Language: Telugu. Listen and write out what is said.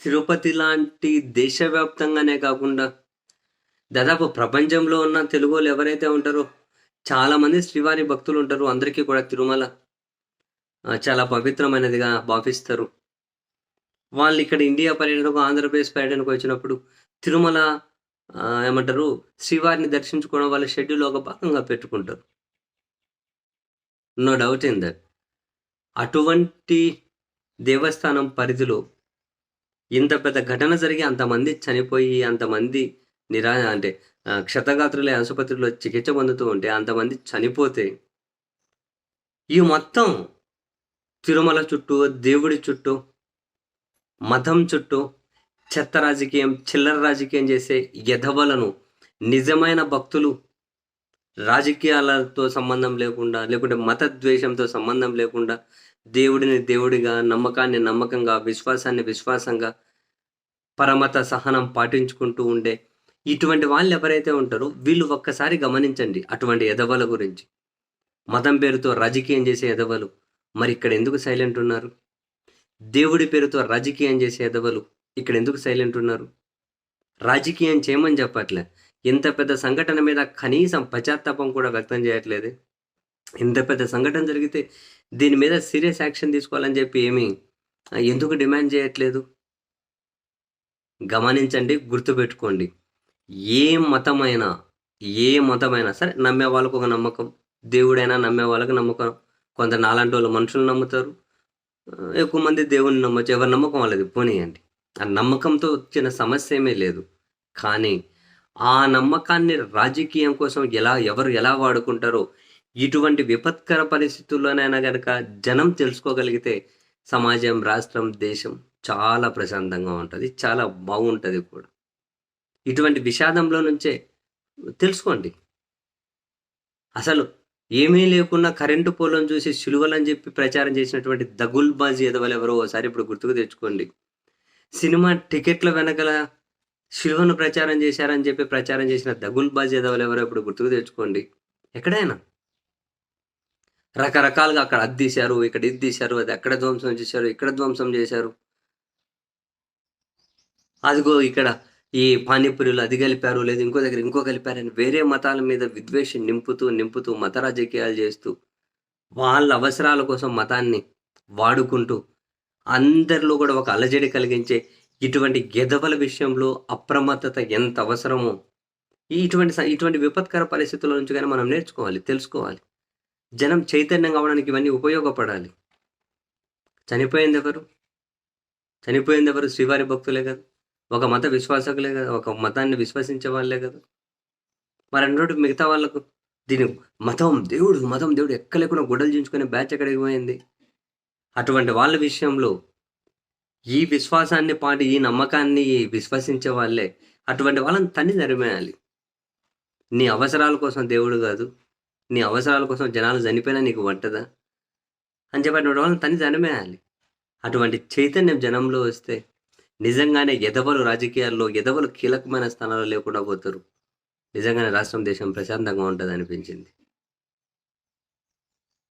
తిరుపతి లాంటి దేశవ్యాప్తంగానే కాకుండా దాదాపు ప్రపంచంలో ఉన్న తెలుగు వాళ్ళు ఎవరైతే ఉంటారో చాలామంది శ్రీవారి భక్తులు ఉంటారు. అందరికీ కూడా తిరుమల చాలా పవిత్రమైనదిగా భావిస్తారు. వాళ్ళు ఇక్కడ ఇండియా పర్యటనకు ఆంధ్రప్రదేశ్ పర్యటనకు వచ్చినప్పుడు తిరుమల ఏమంటారు శ్రీవారిని దర్శించుకోవడం వాళ్ళ షెడ్యూల్ ఒక భాగంగా పెట్టుకుంటారు. నో డౌట్ ఇన్ దట్ అటువంటి దేవస్థానం పరిధిలో ఇంత పెద్ద ఘటన జరిగి అంతమంది చనిపోయి అంతమంది నిరా అంటే క్షతగాత్రులే ఆసుపత్రిలో చికిత్స పొందుతూ ఉంటే అంతమంది చనిపోతే ఈ మొత్తం తిరుమల చుట్టూ దేవుడి చుట్టూ మతం చుట్టూ చెత్త రాజకీయం చిల్లర రాజకీయం చేసే యధవలను నిజమైన భక్తులు రాజకీయాలతో సంబంధం లేకుండా లేకుంటే మత ద్వేషంతో సంబంధం లేకుండా దేవుడిని దేవుడిగా నమ్మకాన్ని నమ్మకంగా విశ్వాసాన్ని విశ్వాసంగా పరమత సహనం పాటించుకుంటూ ఉండే ఇటువంటి వాళ్ళు ఎవరైతే ఉంటారో వీళ్ళు ఒక్కసారి గమనించండి అటువంటి ఎదవల గురించి. మతం పేరుతో రాజకీయం చేసే ఎదవలు. మరి ఇక్కడ ఎందుకు సైలెంట్ ఉన్నారు? దేవుడి పేరుతో రాజకీయం చేసే ఎదవలు ఇక్కడ ఎందుకు సైలెంట్ ఉన్నారు? రాజకీయం చేయమని చెప్పట్లే. ఇంత పెద్ద సంఘటన మీద కనీసం పశ్చాత్తాపం కూడా వ్యక్తం చేయట్లేదు. ఇంత పెద్ద సంఘటన జరిగితే దీని మీద సీరియస్ యాక్షన్ తీసుకోవాలని చెప్పి ఏమి ఎందుకు డిమాండ్ చేయట్లేదు? గమనించండి గుర్తుపెట్టుకోండి. ఏ మతమైనా ఏ మతమైనా సరే నమ్మే వాళ్ళకు ఒక నమ్మకం దేవుడైనా నమ్మే వాళ్ళకి నమ్మకం. కొంత నాలాంటి వాళ్ళు మనుషులు నమ్ముతారు. ఎక్కువ మంది దేవుని నమ్మచ్చు. ఎవరి నమ్మకం వాళ్ళది? పోనీయండి. ఆ నమ్మకంతో వచ్చిన సమస్య ఏమీ లేదు. కానీ ఆ నమ్మకాన్ని రాజకీయం కోసం ఎలా ఎవరు ఎలా వాడుకుంటారో ఇటువంటి విపత్కర పరిస్థితుల్లోనైనా కనుక జనం తెలుసుకోగలిగితే సమాజం రాష్ట్రం దేశం చాలా ప్రశాంతంగా ఉంటుంది చాలా బాగుంటుంది కూడా. ఇటువంటి విషాదంలో నుంచే తెలుసుకోండి. అసలు ఏమీ లేకుండా కరెంటు పోలను చూసి సులువలని చెప్పి ప్రచారం చేసినటువంటి దగుల్బాజీ ఎదవలు ఎవరో ఒకసారి ఇప్పుడు గుర్తుకు తెచ్చుకోండి. సినిమా టికెట్ల వెనకల శిలువను ప్రచారం చేశారని చెప్పి ప్రచారం చేసిన దగుల్బాజీ ఎదవలు ఎవరో ఇప్పుడు గుర్తుకు తెచ్చుకోండి. ఎక్కడైనా రకరకాలుగా అక్కడ అది తీశారు ఇక్కడ ఇది తీశారు అది అక్కడ ధ్వంసం చేశారు ఇక్కడ ధ్వంసం చేశారు. అదిగో ఇక్కడ ఈ పానీపూరిలో అది కలిపారు లేదు ఇంకో దగ్గర ఇంకో కలిపారని వేరే మతాల మీద విద్వేషం నింపుతూ నింపుతూ మత రాజకీయాలు చేస్తూ వాళ్ళ అవసరాల కోసం మతాన్ని వాడుకుంటూ అందరిలో కూడా ఒక అలజడి కలిగించే ఇటువంటి గెదవల విషయంలో అప్రమత్తత ఎంత అవసరమో ఇటువంటి ఇటువంటి విపత్కర పరిస్థితుల నుంచి కానీ మనం నేర్చుకోవాలి తెలుసుకోవాలి. జనం చైతన్యం కావడానికి ఇవన్నీ ఉపయోగపడాలి. చనిపోయింది ఎవరు చనిపోయింది ఎవరు శ్రీవారి భక్తులే కదా. ఒక మత విశ్వాసకులే కదా. ఒక మతాన్ని విశ్వసించే వాళ్ళే కదా. మరి అన్నోటి మిగతా వాళ్ళకు దీని మతం దేవుడు మతం దేవుడు ఎక్కలేకుండా గుడ్డలు చించుకునే బ్యాచ్ ఎక్కడికి పోయింది? అటువంటి వాళ్ళ విషయంలో ఈ విశ్వాసాన్ని పాటి ఈ నమ్మకాన్ని విశ్వసించే వాళ్ళే. అటువంటి వాళ్ళని తన్ని తరిమేయాలి నీ అవసరాల కోసం దేవుడు కాదు. నీ అవసరాల కోసం జనాలు చనిపోయినా నీకు పట్టదా? అని చెప్పినటువంటి వాళ్ళని తన్ని చనిపోయాలి అటువంటి చైతన్యం జనంలో వస్తే నిజంగానే ఎదవలు రాజకీయాల్లో ఎదవలు కీలకమైన స్థానాల్లో లేకుండా పోతారు. నిజంగానే రాష్ట్రం దేశం ప్రశాంతంగా ఉంటుంది అనిపించింది